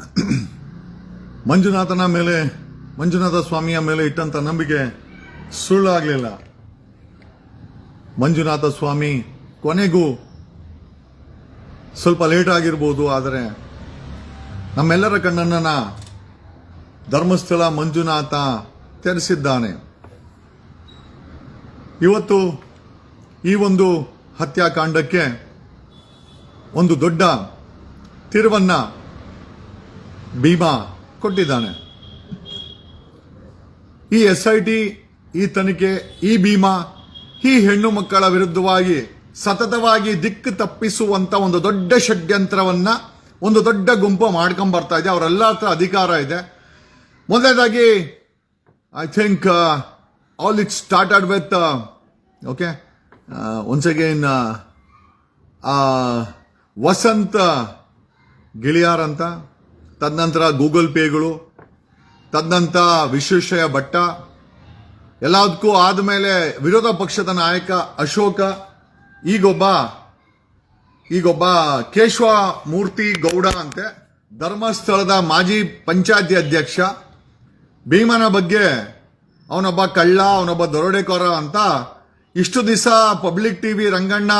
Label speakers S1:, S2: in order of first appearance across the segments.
S1: ಮಂಜುನಾಥನ ಮೇಲೆ, ಮಂಜುನಾಥ ಸ್ವಾಮಿಯ ಮೇಲೆ ಇಟ್ಟಂತ ನಂಬಿಕೆ ಸುಳ್ಳಾಗಲಿಲ್ಲ. ಮಂಜುನಾಥ ಸ್ವಾಮಿ ಕೊನೆಗೂ ಸ್ವಲ್ಪ ಲೇಟ್ ಆಗಿರ್ಬೋದು, ಆದರೆ ನಮ್ಮೆಲ್ಲರ ಕಣ್ಣನ್ನ ಧರ್ಮಸ್ಥಳ ಮಂಜುನಾಥ ತೆರೆಸಿದ್ದಾನೆ. ಇವತ್ತು ಈ ಒಂದು ಹತ್ಯಾಕಾಂಡಕ್ಕೆ ಒಂದು ದೊಡ್ಡ ತಿರುವನ್ನ ಭೀಮಾ ಕೊಟ್ಟಿದ್ದಾನೆ. ಈ ಎಸ್ಐಟಿ, ಈ ತನಿಖೆ, ಈ ಭೀಮಾ, ಈ ಹೆಣ್ಣು ಮಕ್ಕಳ ವಿರುದ್ಧವಾಗಿ ಸತತವಾಗಿ ದಿಕ್ಕು ತಪ್ಪಿಸುವಂತ ಒಂದು ದೊಡ್ಡ ಷಡ್ಯಂತ್ರವನ್ನ, ಒಂದು ದೊಡ್ಡ ಗುಂಪು ಮಾಡ್ಕೊಂಡ್ ಬರ್ತಾ ಇದೆ. ಅವರೆಲ್ಲ ಹತ್ರ ಅಧಿಕಾರ ಇದೆ. ಮೊದಲನೇದಾಗಿ I think all it started with okay once again Vasantha Giliyar ಅಂತ ತದನಂತರ ಗೂಗಲ್ ಪೇಗಳು ತದನಂತರ ವಿಶ್ವೇಶ್ವರಯ್ಯ ಭಟ್ಟ, ಎಲ್ಲದಕ್ಕೂ ಆದಮೇಲೆ ವಿರೋಧ ಪಕ್ಷದ ನಾಯಕ ಅಶೋಕ, ಈಗೊಬ್ಬ ಈಗೊಬ್ಬ ಕೇಶವ ಮೂರ್ತಿ ಗೌಡ ಅಂತೆ, ಧರ್ಮಸ್ಥಳದ ಮಾಜಿ ಪಂಚಾಯತಿ ಅಧ್ಯಕ್ಷ, ಭೀಮನ ಬಗ್ಗೆ ಅವನೊಬ್ಬ ಕಳ್ಳ, ಅವನೊಬ್ಬ ದರೋಡೆಕೋರ ಅಂತ ಇಷ್ಟು ದಿವಸ ಪಬ್ಲಿಕ್ ಟಿವಿ ರಂಗಣ್ಣ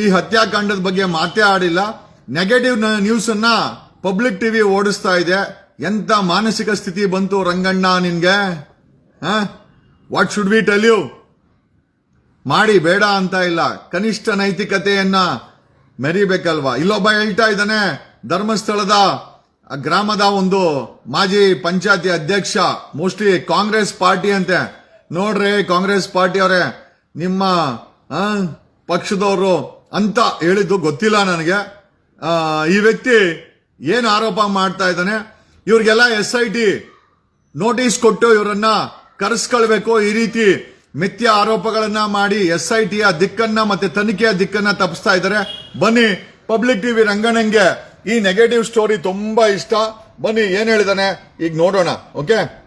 S1: ಈ ಹತ್ಯಾಕಾಂಡದ ಬಗ್ಗೆ ಮಾತೇ ಆಡಿಲ್ಲ. ನೆಗೆಟಿವ್ ನ್ಯೂಸ್ ಅನ್ನ ಪಬ್ಲಿಕ್ ಟಿವಿ ಓಡಿಸ್ತಾ ಇದೆ. ಎಂತ ಮಾನಸಿಕ ಸ್ಥಿತಿ ಬಂತು ರಂಗಣ್ಣ ನಿನ್ಗೆ? What should we tell you ಮಾಡಿ ಬೇಡ ಅಂತ ಇಲ್ಲ. ಕನಿಷ್ಠ ನೈತಿಕತೆಯನ್ನ ಮೆರಿಬೇಕಲ್ವಾ? ಇಲ್ಲೊಬ್ಬ ಹೇಳ್ತಾ ಇದ್ದಾನೆ, ಧರ್ಮಸ್ಥಳದ ಗ್ರಾಮದ ಒಂದು ಮಾಜಿ ಪಂಚಾಯತಿ ಅಧ್ಯಕ್ಷ, ಮೋಸ್ಟ್ಲಿ ಕಾಂಗ್ರೆಸ್ ಪಾರ್ಟಿ ಅಂತೆ. ನೋಡ್ರಿ ಕಾಂಗ್ರೆಸ್ ಪಾರ್ಟಿ ಅವರೇ, ನಿಮ್ಮ ಪಕ್ಷದವರು ಅಂತ ಹೇಳಿದ್ದು ಗೊತ್ತಿಲ್ಲ ನನಗೆ. ಈ ವ್ಯಕ್ತಿ ಏನು ಆರೋಪ ಮಾಡ್ತಾ ಇದ್ದಾನೆ? ಇವ್ರಿಗೆಲ್ಲ ಎಸ್ ಐ ಟಿ ನೋಟಿಸ್ ಕೊಟ್ಟು ಇವರನ್ನ ಕರೆಸ್ಕೊಳ್ಬೇಕು. ಈ ರೀತಿ ಮಿಥ್ಯ ಆರೋಪಗಳನ್ನ ಮಾಡಿ ಎಸ್ ಐ ಟಿಯ ದಿಕ್ಕನ್ನ ಮತ್ತೆ ತನಿಖೆಯ ದಿಕ್ಕನ್ನ ತಪ್ಪಿಸ್ತಾ ಇದ್ದಾರೆ. ಬನ್ನಿ, ಪಬ್ಲಿಕ್ ಟಿವಿ ರಂಗಣ್ಣಂಗೆ ಈ ನೆಗೆಟಿವ್ ಸ್ಟೋರಿ ತುಂಬಾ ಇಷ್ಟ. ಬನ್ನಿ, ಏನ್ ಹೇಳಿದಾನೆ? ಈಗ ನೋಡೋಣ ಓಕೆ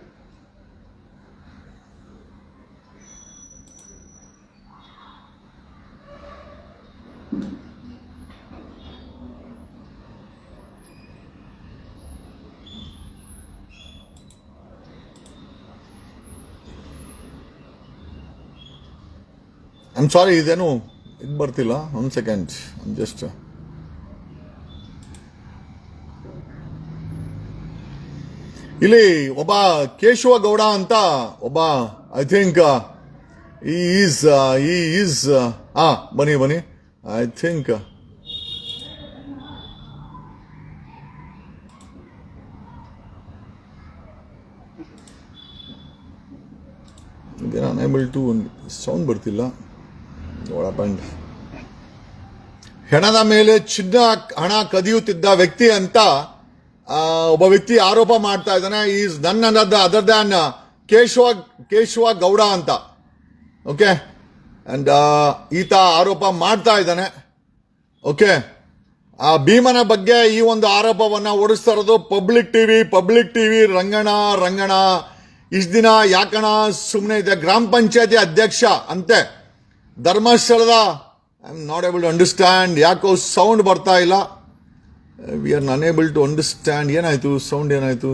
S1: ಐಮ್ ಸಾರಿ ಇದೇನು ಇದು ಬರ್ತಿಲ್ಲ. ಒಂದು ಸೆಕೆಂಡ್ ಜಸ್ಟ್ ಇಲ್ಲಿ ಒಬ್ಬ ಕೇಶವ ಗೌಡ ಅಂತ ಒಬ್ಬ ಐ ಥಿಂಕ್ ಈಸ್ ಈ ಈಸ್ ಆ, ಬನ್ನಿ ಬನ್ನಿ. ಐ ಥಿಂಕ್ ಅನೇಬಲ್ ಟು ಒಂದು ಸೌಂಡ್ ಬರ್ತಿಲ್ಲ. ಒಳಪಂಡ್ ಹೆಣದ ಮೇಲೆ ಚಿನ್ನ ಹಣ ಕದಿಯುತ್ತಿದ್ದ ವ್ಯಕ್ತಿ ಅಂತ ಒಬ್ಬ ವ್ಯಕ್ತಿ ಆರೋಪ ಮಾಡ್ತಾ ಇದ್ದಾನೆ. ಈಸ್ ನನ್ ಅನ್ನದ ಅದರ್ ದ್ಯಾನ್ ಕೇಶವ ಕೇಶವ ಗೌಡ ಅಂತ. ಓಕೆ ಅಂಡ್ ಈತ ಆರೋಪ ಮಾಡ್ತಾ ಇದ್ದಾನೆ. ಓಕೆ ಆ ಭೀಮನ ಬಗ್ಗೆ ಈ ಒಂದು ಆರೋಪವನ್ನ ಓಡಿಸ್ತಾ ಇರೋದು public TV public TV Ranganna Ranganna. ಇಷ್ಟು ದಿನ ಯಾಕಣ ಸುಮ್ಮನೆ ಇದೆ? ಗ್ರಾಮ ಪಂಚಾಯತಿ ಅಧ್ಯಕ್ಷ ಅಂತೆ. ಧರ್ಮಸ್ಥಳದ I am not able to understand ಯಾಕೋ ಸೌಂಡ್ ಬರ್ತಾ ಇಲ್ಲ. We are unable to understand ಏನಾಯ್ತು ಸೌಂಡ್ ಏನಾಯ್ತು?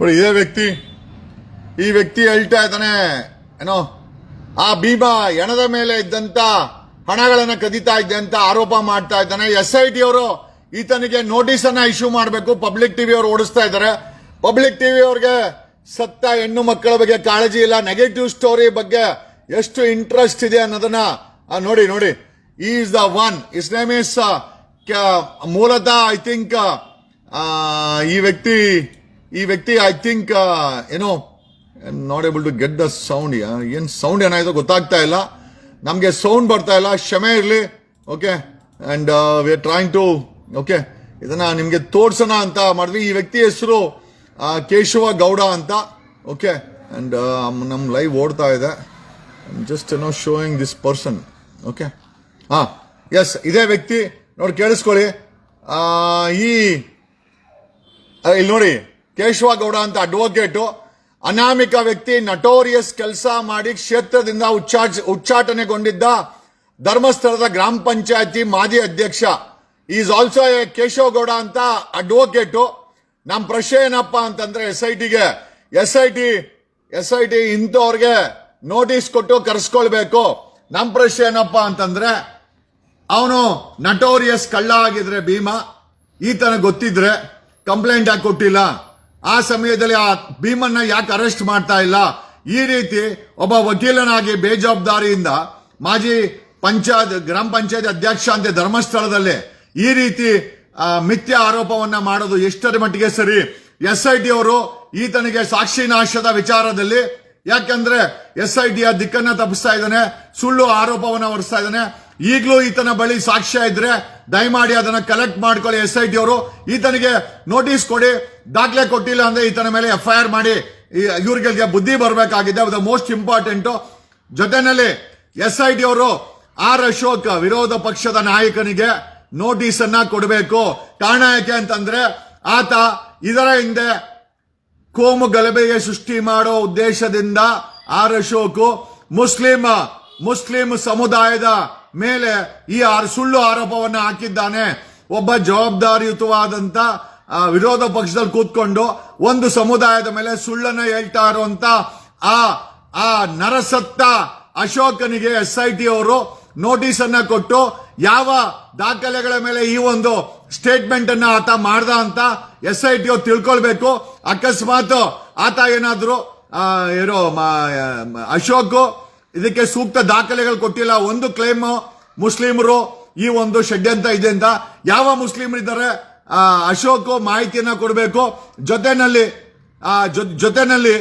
S1: ನೋಡಿ, ಇದೇ ವ್ಯಕ್ತಿ, ಈ ವ್ಯಕ್ತಿ ಹೇಳ್ತಾ ಇದ್ದಾನೆ, ಏನೋ, ಆ ಭೀಮಾ ಎಣದ ಮೇಲೆ ಇದ್ದಂತ ಹಣಗಳನ್ನ ಕದೀತಾ ಇದ್ದೆ ಅಂತ ಆರೋಪ ಮಾಡ್ತಾ ಇದ್ದಾನೆ. ಎಸ್ ಐ ಟಿ ಅವರು ಈತನಿಗೆ ನೋಟಿಸ್ ಅನ್ನ ಇಶ್ಯೂ ಮಾಡಬೇಕು. ಪಬ್ಲಿಕ್ ಟಿವಿ ಅವರು ಓಡಿಸ್ತಾ ಇದ್ದಾರೆ. ಪಬ್ಲಿಕ್ ಟಿವಿ ಅವ್ರಿಗೆ ಸತ್ತ ಹೆಣ್ಣು ಮಕ್ಕಳ ಬಗ್ಗೆ ಕಾಳಜಿ ಇಲ್ಲ. ನೆಗೆಟಿವ್ ಸ್ಟೋರಿ ಬಗ್ಗೆ ಎಷ್ಟು ಇಂಟ್ರೆಸ್ಟ್ ಇದೆ ಅನ್ನೋದನ್ನ ನೋಡಿ ನೋಡಿ. Is the one his name is ಮೂಲತಃ ಐ ಥಿಂಕ್ ಈ ವ್ಯಕ್ತಿ ಈ ವ್ಯಕ್ತಿ ಐ ಥಿಂಕ್ ಏನೋ not able to get the sound ಏನು ಸೌಂಡ್ ಏನಾಯ್ತು ಗೊತ್ತಾಗ್ತಾ ಇಲ್ಲ. ನಮಗೆ ಸೌಂಡ್ ಬರ್ತಾ ಇಲ್ಲ. ಕ್ಷಮೆ ಇರಲಿ. Okay and we are trying to okay? ಇದನ್ನ ನಿಮಗೆ ತೋರ್ಸೋಣ ಅಂತ ಮಾಡಿದ್ವಿ. ಈ ವ್ಯಕ್ತಿ ಹೆಸರು ಕೇಶವ ಗೌಡ ಅಂತ. ಓಕೆ? ಅಂಡ್ ನಮ್ಮ ಲೈವ್ ಓಡ್ತಾ ಇದೆ. Just no showing this person okay? ಹಾಂ ಎಸ್ ಇದೇ ವ್ಯಕ್ತಿ. ನೋಡಿ, ಕೇಳಿಸ್ಕೊಳ್ಳಿ. ಈ ಇಲ್ಲಿ ನೋಡಿ, ಕೇಶವ ಗೌಡ ಅಂತ ಅಡ್ವೊಕೇಟು ಅನಾಮಿಕ ವ್ಯಕ್ತಿ ನಟೋರಿಯಸ್ ಕೆಲಸ ಮಾಡಿ ಕ್ಷೇತ್ರದಿಂದ ಉಚ್ಚಾಟ ಉಚ್ಚಾಟನೆಗೊಂಡಿದ್ದ ಧರ್ಮಸ್ಥಳದ ಗ್ರಾಮ ಪಂಚಾಯತಿ ಮಾಜಿ ಅಧ್ಯಕ್ಷ. Is also a Keshava Gowda ಅಂತ ಅಡ್ವೊಕೇಟು ನಮ್ಮ ಪ್ರಶ್ನೆ ಏನಪ್ಪ ಅಂತಂದ್ರೆ ಎಸ್ ಐ ಟಿಗೆ S I T S I T ಇಂಥವ್ರಿಗೆ ನೋಟಿಸ್ ಕೊಟ್ಟು ಕರೆಸ್ಕೊಳ್ಬೇಕು. ನಮ್ಮ ಪ್ರಶ್ನೆ ಏನಪ್ಪ ಅಂತಂದ್ರೆ, ಅವನು ನಟೋರಿಯಸ್ ಕಳ್ಳ ಆಗಿದ್ರೆ ಭೀಮಾ ಈತನ ಗೊತ್ತಿದ್ರೆ ಕಂಪ್ಲೇಂಟ್ ಯಾಕೆ ಕೊಟ್ಟಿಲ್ಲ? ಆ ಸಮಯದಲ್ಲಿ ಆ ಭೀಮನ್ನ ಯಾಕೆ ಅರೆಸ್ಟ್ ಮಾಡ್ತಾ ಇಲ್ಲ? ಈ ರೀತಿ ಒಬ್ಬ ವಕೀಲನಾಗಿ ಬೇಜವಾಬ್ದಾರಿಯಿಂದ ಮಾಜಿ ಪಂಚಾಯತ್, ಗ್ರಾಮ ಪಂಚಾಯತ್ ಅಧ್ಯಕ್ಷ ಅಂತ ಧರ್ಮಸ್ಥಳದಲ್ಲಿ ಈ ರೀತಿ ಮಿಥ್ಯ ಆರೋಪವನ್ನ ಮಾಡೋದು ಎಷ್ಟರ ಮಟ್ಟಿಗೆ ಸರಿ? ಎಸ್ ಐ ಟಿ ಅವರು ಈತನಿಗೆ ಸಾಕ್ಷಿ ನಾಶದ ವಿಚಾರದಲ್ಲಿ ಯಾಕಂದ್ರೆ ಎಸ್ ಐ ಟಿಯ ದಿಕ್ಕನ್ನ ತಪ್ಪಿಸ್ತಾ ಇದ್ದಾನೆ, ಸುಳ್ಳು ಆರೋಪವನ್ನ ಹೊರಿಸ್ತಾ ಇದ್ದಾನೆ. ಈಗಲೂ ಈತನ ಬಳಿ ಸಾಕ್ಷ್ಯ ಇದ್ರೆ ದಯಮಾಡಿ ಅದನ್ನ ಕಲೆಕ್ಟ್ ಮಾಡ್ಕೊಳ್ಳಿ ಎಸ್ ಐ ಟಿ ಅವರು. ಈತನಿಗೆ ನೋಟಿಸ್ ಕೊಡಿ, ದಾಖಲೆ ಕೊಟ್ಟಿಲ್ಲ ಅಂದ್ರೆ ಈತನ ಮೇಲೆ ಎಫ್ ಐ ಆರ್ ಮಾಡಿ ಇವ್ರಿಗೆ ಬುದ್ಧಿ ಬರಬೇಕಾಗಿದೆ ದ ಮೋಸ್ಟ್ ಇಂಪಾರ್ಟೆಂಟ್ ಜೊತೆನಲ್ಲಿ ಎಸ್ ಐ ಟಿ ಅವರು ಆರ್ ಅಶೋಕ್ ವಿರೋಧ ಪಕ್ಷದ ನಾಯಕನಿಗೆ ನೋಟಿಸ್ ಅನ್ನ ಕೊಡಬೇಕು. ಕಾರಣ ಯಾಕೆ ಅಂತಂದ್ರೆ ಆತ ಇದರ ಹಿಂದೆ ಕೋಮು ಗಲಭೆಗೆ ಸೃಷ್ಟಿ ಮಾಡೋ ಉದ್ದೇಶದಿಂದ ಆರ್ ಅಶೋಕ್ ಮುಸ್ಲಿಂ ಮುಸ್ಲಿಂ ಸಮುದಾಯದ ಮೇಲೆ ಈ ಆರ್, ಸುಳ್ಳು ಆರೋಪವನ್ನ ಹಾಕಿದ್ದಾನೆ. ಒಬ್ಬ ಜವಾಬ್ದಾರಿಯುತವಾದಂತ ವಿರೋಧ ಪಕ್ಷದಲ್ಲಿ ಕೂತ್ಕೊಂಡು ಒಂದು ಸಮುದಾಯದ ಮೇಲೆ ಸುಳ್ಳನ್ನ ಹೇಳ್ತಾ ಇರುವಂತ ಆ ಆ ನರಸತ್ತ ಅಶೋಕನಿಗೆ ಎಸ್ ಐ ಟಿ ಅವರು ನೋಟಿಸ್ ಅನ್ನ ಕೊಟ್ಟು ಯಾವ ದಾಖಲೆಗಳ ಮೇಲೆ ಈ ಒಂದು ಸ್ಟೇಟ್ಮೆಂಟ್ ಅನ್ನ ಆತ ಮಾಡ್ದ ಅಂತ ಎಸ್ ಐ ಟಿ ತಿಳ್ಕೊಳ್ಬೇಕು. ಅಕಸ್ಮಾತ್ ಆತ ಏನಾದ್ರು ಏನೋ ಅಶೋಕ್ ಇದಕ್ಕೆ ಸೂಕ್ತ ದಾಖಲೆಗಳು ಕೊಟ್ಟಿಲ್ಲ. ಒಂದು ಕ್ಲೈಮ್ ಮುಸ್ಲಿಮರು ಈ ಒಂದು ಷಡ್ಯಂತ ಇದೆ ಅಂತ. ಯಾವ ಮುಸ್ಲಿಮರಿದ್ದಾರೆ ಅಶೋಕ್ ಮಾಹಿತಿಯನ್ನ ಕೊಡಬೇಕು. ಜೊತೆನಲ್ಲಿ ಜೊತೆನಲ್ಲಿ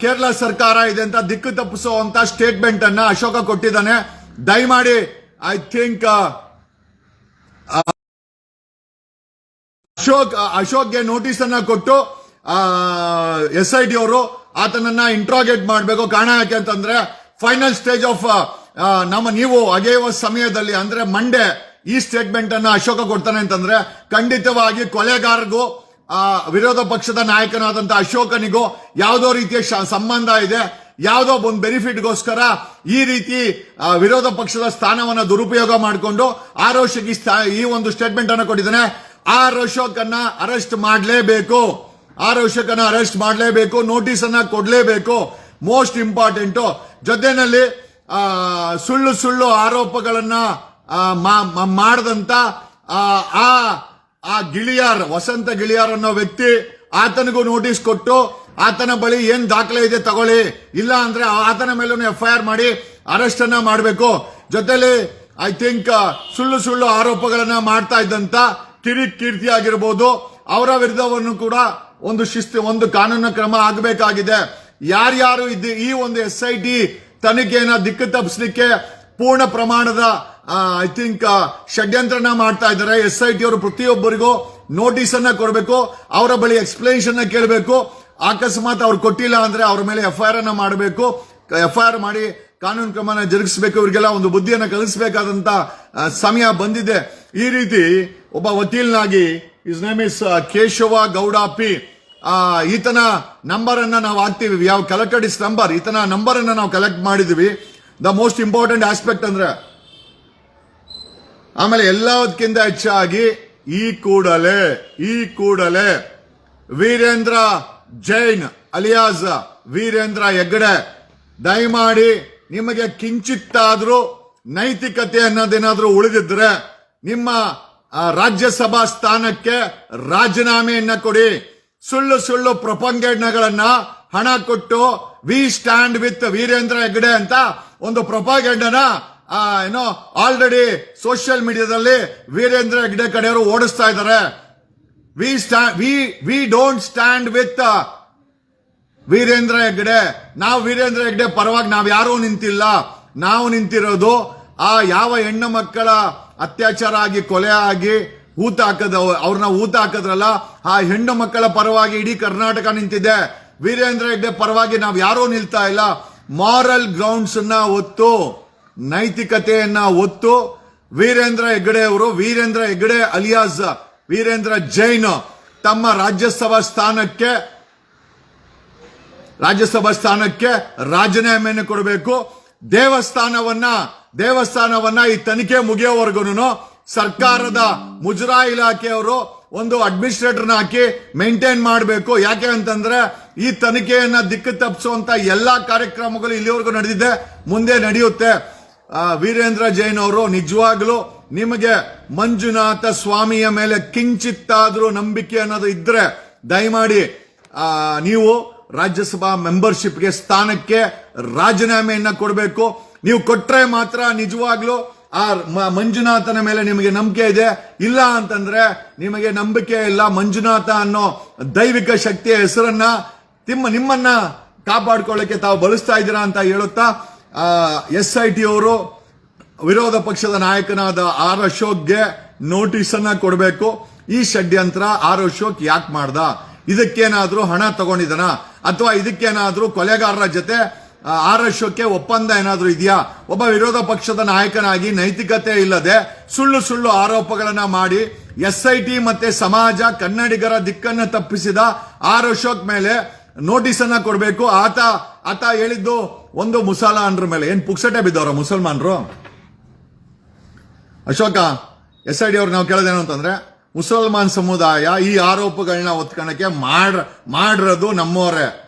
S1: ಕೇರಳ ಸರ್ಕಾರ ಇದೆ ಅಂತ ದಿಕ್ಕು ತಪ್ಪಿಸುವಂತ ಸ್ಟೇಟ್ಮೆಂಟ್ ಅನ್ನ ಅಶೋಕ ಕೊಟ್ಟಿದ್ದಾನೆ. ದಯಮಾಡಿ ಐ ಥಿಂಕ್ ಅಶೋಕ್ ಅಶೋಕ್ಗೆ ನೋಟಿಸ್ ಅನ್ನ ಕೊಟ್ಟು ಎಸ್ ಐ ಡಿ ಅವರು ಆತನನ್ನ ಇಂಟ್ರಾಗೇಟ್ ಮಾಡಬೇಕು. ಕಾರಣ ಯಾಕೆ ಅಂತಂದ್ರೆ ಫೈನಲ್ ಸ್ಟೇಜ್ ಆಫ್ ನಮ್ಮ ನೀವು ಅಗೆಯುವ ಸಮಯದಲ್ಲಿ ಅಂದ್ರೆ ಮಂಡೆ ಈ ಸ್ಟೇಟ್ಮೆಂಟ್ ಅನ್ನ ಅಶೋಕ ಕೊಡ್ತಾನೆ ಅಂತಂದ್ರೆ ಖಂಡಿತವಾಗಿ ಕೊಲೆಗಾರರಿಗೂ ಆ, ವಿರೋಧ ಪಕ್ಷದ ನಾಯಕನಾದಂತ ಅಶೋಕನಿಗೂ ಯಾವುದೋ ರೀತಿಯ ಸಂಬಂಧ ಇದೆ. ಯಾವುದೋ ಒಂದು ಬೆನಿಫಿಟ್ಗೋಸ್ಕರ ಈ ರೀತಿ ವಿರೋಧ ಪಕ್ಷದ ಸ್ಥಾನವನ್ನು ದುರುಪಯೋಗ ಮಾಡಿಕೊಂಡು ಆರೋಷಕ್ಕೆ ಈ ಒಂದು ಸ್ಟೇಟ್ಮೆಂಟ್ ಅನ್ನು ಕೊಟ್ಟಿದ್ದಾನೆ. ಆ ರೋಷಕ್ ಅನ್ನ ಅರೆಸ್ಟ್ ಮಾಡಲೇಬೇಕು. ಆ ರೋಷಕ್ ಅನ್ನ ಅರೆಸ್ಟ್ ಮಾಡಲೇಬೇಕು. ನೋಟಿಸ್ ಅನ್ನ ಕೊಡಲೇಬೇಕು. ಮೋಸ್ಟ್ ಇಂಪಾರ್ಟೆಂಟ್ ಜೊತೆನಲ್ಲಿ ಸುಳ್ಳು ಸುಳ್ಳು ಆರೋಪಗಳನ್ನ ಮಾಡದಂತ, ಆ ಗಿಳಿಯಾರ್, ವಸಂತ ಗಿಳಿಯಾರ್ ಅನ್ನೋ ವ್ಯಕ್ತಿ ಆತನಿಗೂ ನೋಟಿಸ್ ಕೊಟ್ಟು ಆತನ ಬಳಿ ಏನ್ ದಾಖಲೆ ಇದೆ ತಗೊಳ್ಳಿ. ಇಲ್ಲ ಅಂದ್ರೆ ಆತನ ಮೇಲೂ ಎಫ್ ಐ ಆರ್ ಮಾಡಿ ಅರೆಸ್ಟ್ ಅನ್ನ ಮಾಡಬೇಕು. ಜೊತೆಲಿ ಐ ಥಿಂಕ್ ಸುಳ್ಳು ಸುಳ್ಳು ಆರೋಪಗಳನ್ನ ಮಾಡ್ತಾ ಇದ್ದಂತ ಕಿರಿ ಕೀರ್ತಿ ಆಗಿರ್ಬೋದು. ಅವರ ವಿರುದ್ಧವನ್ನು ಕೂಡ ಒಂದು ಶಿಸ್ತು, ಒಂದು ಕಾನೂನು ಕ್ರಮ ಆಗಬೇಕಾಗಿದೆ. ಯಾರ್ಯಾರು ಇದ್ದು ಈ ಒಂದು ಎಸ್ ಐ ಟಿ ತನಿಖೆಯನ್ನ ದಿಕ್ಕು ತಪ್ಪಿಸಲಿಕ್ಕೆ ಪೂರ್ಣ ಪ್ರಮಾಣದ ಐ ಥಿಂಕ್ ಷಡ್ಯಂತ್ರನ ಮಾಡ್ತಾ ಇದ್ದಾರೆ. ಎಸ್ ಐ ಟಿ ಅವರು ಪ್ರತಿಯೊಬ್ಬರಿಗೂ ನೋಟಿಸ್ ಅನ್ನ ಕೊಡಬೇಕು. ಅವರ ಬಳಿ ಎಕ್ಸ್ಪ್ಲನೇಷನ್ ಕೇಳಬೇಕು. ಅಕಸ್ಮಾತ್ ಅವ್ರು ಕೊಟ್ಟಿಲ್ಲ ಅಂದ್ರೆ ಅವ್ರ ಮೇಲೆ ಎಫ್ ಐ ಆರ್ ಅನ್ನ ಮಾಡಬೇಕು. ಎಫ್ ಐ ಆರ್ ಮಾಡಿ ಕಾನೂನು ಕ್ರಮನ ಜರುಗಿಸಬೇಕು. ಇವರಿಗೆಲ್ಲ ಒಂದು ಬುದ್ಧಿಯನ್ನು ಕಲಿಸಬೇಕಾದಂತ ಸಮಯ ಬಂದಿದೆ. ಈ ರೀತಿ ಒಬ್ಬ ವಕೀಲನಾಗಿ his name is Keshava Gowda P ಈತನ ನಂಬರ್ ಅನ್ನ ನಾವು ಹಾಕ್ತೀವಿ. ಯಾವ ಕಲೆಕ್ಟೆಡ್ ಇಸ್ ನಂಬರ್ ಈತನ ನಂಬರ್ ಅನ್ನ ನಾವು ಕಲೆಕ್ಟ್ ಮಾಡಿದ್ವಿ. ದ ಮೋಸ್ಟ್ ಇಂಪಾರ್ಟೆಂಟ್ ಆಸ್ಪೆಕ್ಟ್ ಅಂದ್ರೆ, ಆಮೇಲೆ ಎಲ್ಲದಕ್ಕಿಂತ ಹೆಚ್ಚಾಗಿ ಈ ಕೂಡಲೇ ಈ ಕೂಡಲೇ, ವೀರೇಂದ್ರ ಜೈನ್ ಅಲಿಯಾಸ್ ವೀರೇಂದ್ರ ಹೆಗ್ಗಡೆ. ದಯಮಾಡಿ ನಿಮಗೆ ಕಿಂಚಿತ್ತಾದರೂ ನೈತಿಕತೆ ಅನ್ನೋದೇನಾದರೂ ಉಳಿದಿದ್ರೆ ನಿಮ್ಮ ರಾಜ್ಯಸಭಾ ಸ್ಥಾನಕ್ಕೆ ರಾಜೀನಾಮೆಯನ್ನ ಕೊಡಿ. ಸುಳ್ಳು ಸುಳ್ಳು ಪ್ರಪಂಗಂಡಗಳನ್ನ ಹಣ ಕೊಟ್ಟು we stand with Veerendra Heggade ಅಂತ ಒಂದು ಪ್ರೊಪಾಗಂಡನ ಏನೋ ಆಲ್ರೆಡಿ ಸೋಷಿಯಲ್ ಮೀಡಿಯಾದಲ್ಲಿ ವೀರೇಂದ್ರ ಹೆಗ್ಡೆ ಕಡೆಯವರು ಓಡಿಸ್ತಾ ಇದ್ದಾರೆ. We stand we we don't stand with Veerendra Hegde ನಾವು ವೀರೇಂದ್ರ ಹೆಗ್ಡೆ ಪರವಾಗಿ ನಾವು ಯಾರೂ ನಿಂತಿಲ್ಲ. ನಾವು ನಿಂತಿರೋದು ಆ ಯಾವ ಹೆಣ್ಣು ಮಕ್ಕಳ ಅತ್ಯಾಚಾರ ಆಗಿ, ಕೊಲೆ ಆಗಿ ಊತ ಹಾಕದ, ಅವ್ರನ್ನ ಊತ ಹಾಕದ್ರಲ್ಲ, ಆ ಹೆಣ್ಣು ಮಕ್ಕಳ ಪರವಾಗಿ ಇಡೀ ಕರ್ನಾಟಕ ನಿಂತಿದೆ. ವೀರೇಂದ್ರ ಹೆಗ್ಡೆ ಪರವಾಗಿ ನಾವು ಯಾರೂ ನಿಲ್ತಾ ಇಲ್ಲ. ಮಾರಲ್ ಗ್ರೌಂಡ್ಸ್ನ ಒತ್ತು, ನೈತಿಕತೆಯನ್ನ ಒತ್ತು ವೀರೇಂದ್ರ ಹೆಗ್ಡೆ ಅವರು ವೀರೇಂದ್ರ ಹೆಗ್ಡೆ ಅಲಿಯಾಸ್ ವೀರೇಂದ್ರ ಜೈನ್ ತಮ್ಮ ರಾಜ್ಯಸಭಾ ಸ್ಥಾನಕ್ಕೆ ರಾಜ್ಯಸಭಾ ಸ್ಥಾನಕ್ಕೆ ರಾಜೀನಾಮೆಯನ್ನು ಕೊಡಬೇಕು. ದೇವಸ್ಥಾನವನ್ನ ದೇವಸ್ಥಾನವನ್ನ ಈ ತನಿಖೆ ಮುಗಿಯೋವರೆಗೂ ಸರ್ಕಾರದ ಮುಜರಾ ಇಲಾಖೆಯವರು ಒಂದು ಅಡ್ಮಿನಿಸ್ಟ್ರೇಟರ್ನ ಹಾಕಿ ಮೇಂಟೈನ್ ಮಾಡಬೇಕು. ಯಾಕೆ ಅಂತಂದ್ರೆ ಈ ತನಿಖೆಯನ್ನ ದಿಕ್ಕು ತಪ್ಪಿಸುವಂತ ಎಲ್ಲಾ ಕಾರ್ಯಕ್ರಮಗಳು ಇಲ್ಲಿವರೆಗೂ ನಡೆದಿದೆ. ಮುಂದೆ ನಡೆಯುತ್ತೆ. ವೀರೇಂದ್ರ ಜೈನ್ ಅವರು ನಿಜವಾಗ್ಲೂ ನಿಮಗೆ ಮಂಜುನಾಥ ಸ್ವಾಮಿಯ ಮೇಲೆ ಕಿಂಚಿತ್ತಾದರೂ ನಂಬಿಕೆ ಅನ್ನೋದು ಇದ್ರೆ ದಯಮಾಡಿ ನೀವು ರಾಜ್ಯಸಭಾ ಮೆಂಬರ್ಶಿಪ್ಗೆ ಸ್ಥಾನಕ್ಕೆ ರಾಜೀನಾಮೆಯನ್ನ ಕೊಡಬೇಕು. ನೀವು ಕೊಟ್ರೆ ಮಾತ್ರ ನಿಜವಾಗ್ಲೂ ಆ ಮಂಜುನಾಥನ ಮೇಲೆ ನಿಮಗೆ ನಂಬಿಕೆ ಇದೆ. ಇಲ್ಲ ಅಂತಂದ್ರೆ ನಿಮಗೆ ನಂಬಿಕೆ ಇಲ್ಲ ಮಂಜುನಾಥ ಅನ್ನೋ ದೈವಿಕ ಶಕ್ತಿಯ ಹೆಸರನ್ನ ತಿಮ್ಮ, ನಿಮ್ಮನ್ನ ಕಾಪಾಡ್ಕೊಳ್ಳಕ್ಕೆ ತಾವು ಬಳಸ್ತಾ ಇದ್ದೀರಾ ಅಂತ ಹೇಳುತ್ತಾ ಎಸ್ ಐ ಟಿ ಅವರು ವಿರೋಧ ಪಕ್ಷದ ನಾಯಕನಾದ ಆರ್ ಅಶೋಕ್ಗೆ ನೋಟಿಸ್ ಅನ್ನ ಕೊಡಬೇಕು. ಈ ಷಡ್ಯಂತ್ರ ಆರ್ ಅಶೋಕ್ ಯಾಕೆ ಮಾಡ್ದ? ಇದಕ್ಕೇನಾದ್ರೂ ಹಣ ತಗೊಂಡಿದನ ಅಥವಾ ಇದಕ್ಕೇನಾದ್ರೂ ಕೊಲೆಗಾರರ ಜೊತೆ ಆರ್ ಅಶೋಕ್ಗೆ ಒಪ್ಪಂದ ಏನಾದ್ರೂ ಇದೆಯಾ? ಒಬ್ಬ ವಿರೋಧ ಪಕ್ಷದ ನಾಯಕನಾಗಿ ನೈತಿಕತೆ ಇಲ್ಲದೆ ಸುಳ್ಳು ಸುಳ್ಳು ಆರೋಪಗಳನ್ನ ಮಾಡಿ ಎಸ್ ಐ ಟಿ ಮತ್ತೆ ಸಮಾಜ ಕನ್ನಡಿಗರ ದಿಕ್ಕನ್ನ ತಪ್ಪಿಸಿದ ಆರ್ ಅಶೋಕ್ ಮೇಲೆ ನೋಟಿಸ್ ಅನ್ನ ಕೊಡಬೇಕು. ಆತ ಆತ ಹೇಳಿದ್ದು ಒಂದು ಮುಸಲ್ಮಾನರ ಮೇಲೆ. ಏನ್ ಪುಕ್ಸಟೆ ಬಿದ್ದವ್ರ ಮುಸಲ್ಮಾನರು? ಅಶೋಕ, ಎಸ್ ಐ ಡಿ ಅವ್ರು ನಾವು ಕೇಳೋದೇನು ಅಂತಂದ್ರೆ, ಮುಸಲ್ಮಾನ್ ಸಮುದಾಯ ಈ ಆರೋಪಗಳನ್ನ ಒತ್ಕೊಳಕ್ಕೆ ಮಾಡ್ ಮಾಡಿರೋದು ನಮ್ಮವರೇ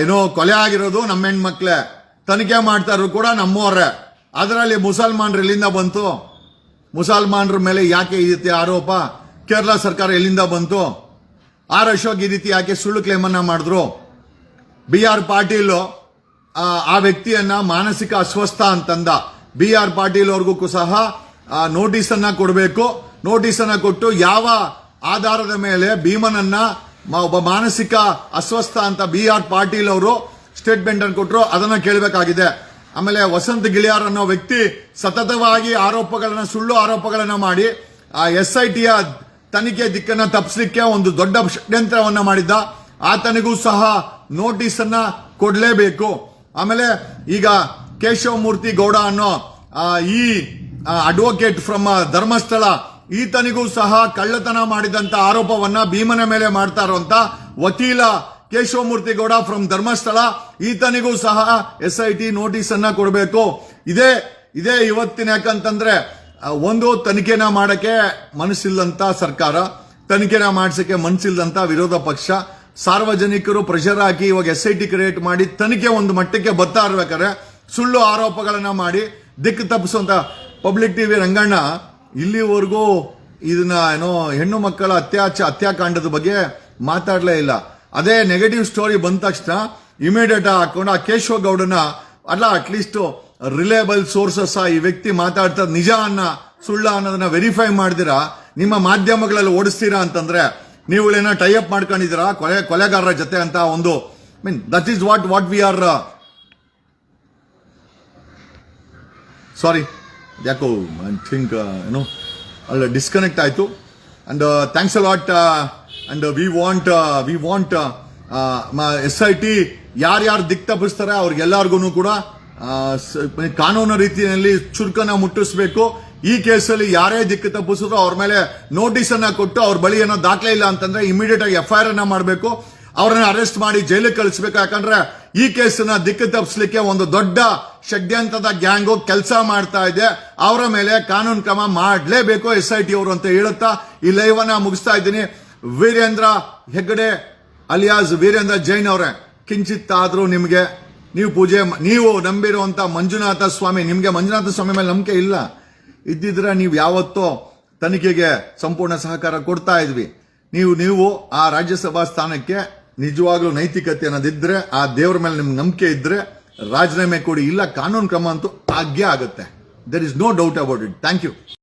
S1: ಏನೋ ಕೊಲೆ ಆಗಿರೋದು ನಮ್ಮ ಹೆಣ್ಮಕ್ಳೇ. ತನಿಖೆ ಮಾಡ್ತಾ ಇರೋದು ಕೂಡ ನಮ್ಮವರೇ ಅದರಲ್ಲಿ ಮುಸಲ್ಮಾನರು ಎಲ್ಲಿಂದ ಬಂತು? ಮುಸಲ್ಮಾನರ ಮೇಲೆ ಯಾಕೆ ಈ ರೀತಿ ಆರೋಪ? ಕೇರಳ ಸರ್ಕಾರ ಎಲ್ಲಿಂದ ಬಂತು? ಆರ್ ಅಶೋಕ್ ಈ ರೀತಿ ಯಾಕೆ ಸುಳ್ಳು ಕ್ಲೇಮ್ ಅನ್ನ ಮಾಡಿದ್ರು? ಬಿ ಆರ್ ಪಾಟೀಲು ಆ ವ್ಯಕ್ತಿಯನ್ನ ಮಾನಸಿಕ ಅಸ್ವಸ್ಥ ಅಂತಂದ. ಬಿ ಆರ್ ಪಾಟೀಲ್ ಅವ್ರಿಗೂ ಸಹ ನೋಟಿಸ್ ಅನ್ನ ಕೊಡಬೇಕು. ನೋಟಿಸ್ ಅನ್ನ ಕೊಟ್ಟು ಯಾವ ಆಧಾರದ ಮೇಲೆ ಭೀಮನನ್ನ ಒಬ್ಬ ಮಾನಸಿಕ ಅಸ್ವಸ್ಥ ಅಂತ ಬಿ ಆರ್ ಪಾಟೀಲ್ ಅವರು ಸ್ಟೇಟ್ಮೆಂಟ್ ಅನ್ನು ಕೊಟ್ಟರು ಅದನ್ನ ಕೇಳಬೇಕಾಗಿದೆ. ಆಮೇಲೆ ವಸಂತ್ ಗಿಳಿಯಾರ್ ಅನ್ನೋ ವ್ಯಕ್ತಿ ಸತತವಾಗಿ ಆರೋಪಗಳನ್ನ, ಸುಳ್ಳು ಆರೋಪಗಳನ್ನ ಮಾಡಿ, ಆ, ಎಸ್ ಐ ಟಿಯ ತನಿಖೆ ದಿಕ್ಕನ್ನ ತಪ್ಪಿಸಲಿಕ್ಕೆ ಒಂದು ದೊಡ್ಡ ಷಡ್ಯಂತ್ರವನ್ನ ಮಾಡಿದ್ದ. ಆತನಿಗೂ ಸಹ ನೋಟಿಸ್ ಅನ್ನ ಕೊಡಲೇಬೇಕು. ಆಮೇಲೆ ಈಗ ಕೇಶವಮೂರ್ತಿ ಗೌಡ ಅನ್ನೋ ಈ ಅಡ್ವೊಕೇಟ್ ಫ್ರಮ್ ಧರ್ಮಸ್ಥಳ, ಈತನಿಗೂ ಸಹ ಕಳ್ಳತನ ಮಾಡಿದಂತ ಆರೋಪವನ್ನ ಭೀಮನ ಮೇಲೆ ಮಾಡ್ತಾ ಇರುವಂತ ವಕೀಲ ಕೇಶವಮೂರ್ತಿ ಗೌಡ ಫ್ರಮ್ ಧರ್ಮಸ್ಥಳ, ಈತನಿಗೂ ಸಹ ಎಸ್ ಐ ಟಿ ನೋಟಿಸ್ ಅನ್ನ ಕೊಡಬೇಕು. ಇದೇ ಇದೇ ಇವತ್ತಿನ ಯಾಕಂತಂದ್ರೆ ಒಂದು ತನಿಖೆನ ಮಾಡಕ್ಕೆ ಮನಸ್ಸಿಲ್ಲಂತ ಸರ್ಕಾರ, ತನಿಖೆನ ಮಾಡಿಸಕ್ಕೆ ಮನಸ್ಸಿಲ್ಲದಂತ ವಿರೋಧ ಪಕ್ಷ, ಸಾರ್ವಜನಿಕರು ಪ್ರೆಷರ್ ಹಾಕಿ ಇವಾಗ ಎಸ್ ಐ ಟಿ ಕ್ರಿಯೇಟ್ ಮಾಡಿ ತನಿಖೆ ಒಂದು ಮಟ್ಟಕ್ಕೆ ಬರ್ತಾ ಇರ್ಬೇಕಾದ್ರೆ ಸುಳ್ಳು ಆರೋಪಗಳನ್ನು ಮಾಡಿ ದಿಕ್ಕು ತಪ್ಪಿಸುವಂಥ ಪಬ್ಲಿಕ್ ಟಿವಿ ರಂಗಣ್ಣ, ಇಲ್ಲಿವರೆಗೂ ಇದನ್ನ ಏನೋ ಹೆಣ್ಣು ಮಕ್ಕಳ ಅತ್ಯಾಚ ಹತ್ಯಾಕಾಂಡದ ಬಗ್ಗೆ ಮಾತಾಡಲೇ ಇಲ್ಲ. ಅದೇ ನೆಗೆಟಿವ್ ಸ್ಟೋರಿ ಬಂದ ತಕ್ಷಣ ಇಮಿಡಿಯೇಟ್ ಹಾಕೊಂಡು ಆ ಕೇಶವ ಗೌಡನ ಅಲ್ಲ ಅಟ್ಲೀಸ್ಟ್ ರಿಲೇಬಲ್ ಸೋರ್ಸಸ್ ಈ ವ್ಯಕ್ತಿ ಮಾತಾಡ್ತಾ ನಿಜ ಅನ್ನ, ಸುಳ್ಳ ಅನ್ನೋದನ್ನ ವೆರಿಫೈ ಮಾಡಿದಿರಾ? ನಿಮ್ಮ ಮಾಧ್ಯಮಗಳಲ್ಲಿ ಓಡಿಸ್ತೀರಾ ಅಂತಂದ್ರೆ ನೀವು ಏನೋ ಟೈ ಅಪ್ ಮಾಡ್ಕೊಂಡಿದ್ದೀರಾ? ಕೊಲೆ, ಕೊಲೆಗಾರರ ಜೊತೆ ಅಂತ ಒಂದು mean that is what what we are sorry ಯಾಕೋ ಐ ಥಿಂಕ್ ಏನು ಅಲ್ಲ ಡಿಸ್ಕನೆಕ್ಟ್ ಆಯಿತು and thanks a lot and we want we want S I T ಯಾರ್ಯಾರು ದಿಕ್ ತಪ್ಪಿಸ್ತಾರೆ ಅವ್ರಿಗೆಲ್ಲರಿಗೂ ಕೂಡ ಕಾನೂನು ರೀತಿಯಲ್ಲಿ ಚುರುಕನ್ನ ಮುಟ್ಟಿಸ್ಬೇಕು ಈ ಕೇಸಲ್ಲಿ ಯಾರೇ ದಿಕ್ಕು ತಪ್ಪಿಸಿದ್ರು ಅವ್ರ ಮೇಲೆ ನೋಟಿಸ್ ಅನ್ನ ಕೊಟ್ಟು ಅವ್ರ ಬಳಿ ಏನೋ ದಾಖಲೆ ಇಲ್ಲ ಅಂತಂದ್ರೆ ಇಮಿಡಿಯೇಟ್ ಆಗಿ ಎಫ್ ಐ ಆರ್ ಅನ್ನ ಮಾಡಬೇಕು. ಅವರನ್ನ ಅರೆಸ್ಟ್ ಮಾಡಿ ಜೈಲಿಗೆ ಕಳಿಸ್ಬೇಕು. ಯಾಕಂದ್ರೆ ಈ ಕೇಸನ್ನ ದಿಕ್ಕು ತಪ್ಪಿಸ್ಲಿಕ್ಕೆ ಒಂದು ದೊಡ್ಡ ಷಡ್ಯಂತ್ರದ ಗ್ಯಾಂಗು ಕೆಲಸ ಮಾಡ್ತಾ ಇದೆ. ಅವರ ಮೇಲೆ ಕಾನೂನು ಕ್ರಮ ಮಾಡಲೇಬೇಕು ಎಸ್ ಐ ಟಿ ಅವರು ಅಂತ ಹೇಳುತ್ತಾ ಈ ಲೈವನ್ನ ಮುಗಿಸ್ತಾ ಇದ್ದೀನಿ. ವೀರೇಂದ್ರ ಹೆಗ್ಗಡೆ ಅಲಿಯಾಸ್ ವೀರೇಂದ್ರ ಜೈನ್ ಅವರೇ ಕಿಂಚಿತ್ತಾದರೂ ನಿಮಗೆ ನೀವು ಪೂಜೆ ನೀವು ನಂಬಿರುವಂತ ಮಂಜುನಾಥ ಸ್ವಾಮಿ, ನಿಮಗೆ ಮಂಜುನಾಥ ಸ್ವಾಮಿ ಮೇಲೆ ನಂಬಿಕೆ ಇಲ್ಲ. ಇದ್ದಿದ್ರೆ ನೀವು ಯಾವತ್ತೋ ತನಿಖೆಗೆ ಸಂಪೂರ್ಣ ಸಹಕಾರ ಕೊಡ್ತಾ ಇದ್ವಿ. ನೀವು ನೀವು ಆ ರಾಜ್ಯಸಭಾ ಸ್ಥಾನಕ್ಕೆ ನಿಜವಾಗ್ಲೂ ನೈತಿಕತೆ ಅನ್ನೋದಿದ್ರೆ ಆ ದೇವರ ಮೇಲೆ ನಿಮ್ಗೆ ನಂಬಿಕೆ ಇದ್ರೆ ರಾಜೀನಾಮೆ ಕೊಡಿ, ಇಲ್ಲ ಕಾನೂನು ಕ್ರಮ ಅಂತೂ ಆಗ್ಯ ಆಗುತ್ತೆ. There is no doubt about it thank you